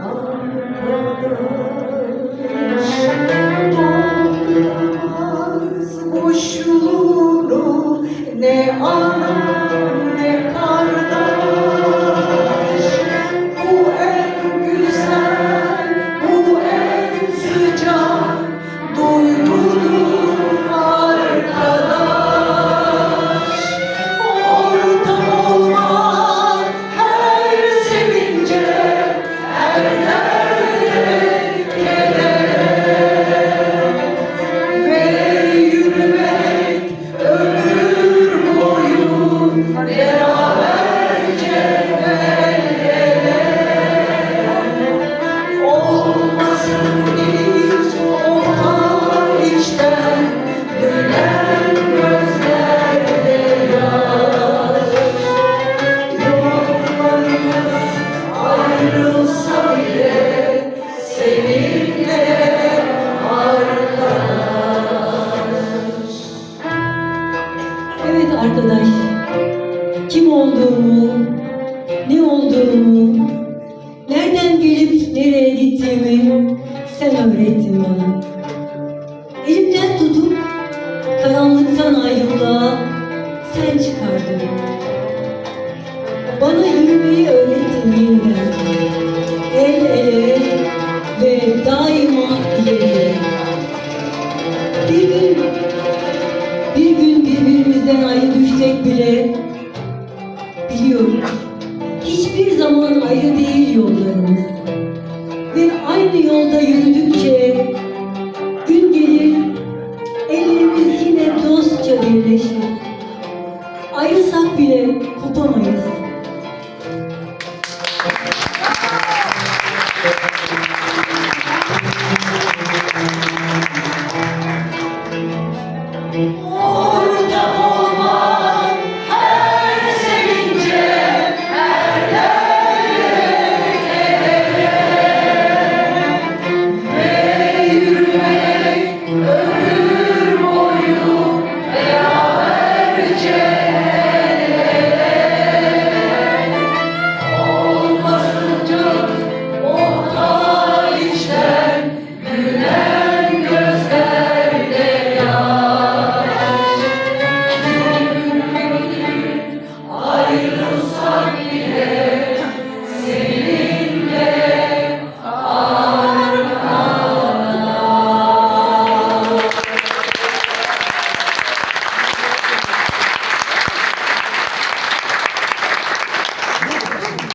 Lord. Arkadaş, kim olduğumu, ne olduğumu, nereden gelip nereye gittiğimi sen öğrettin bana. bile biliyoruz. Hiçbir zaman ayrı değil yollarımız. Ve aynı yolda yürüdükçe gün gelir ellerimiz yine dostça birleşir. Ayrısak bile kopamayız.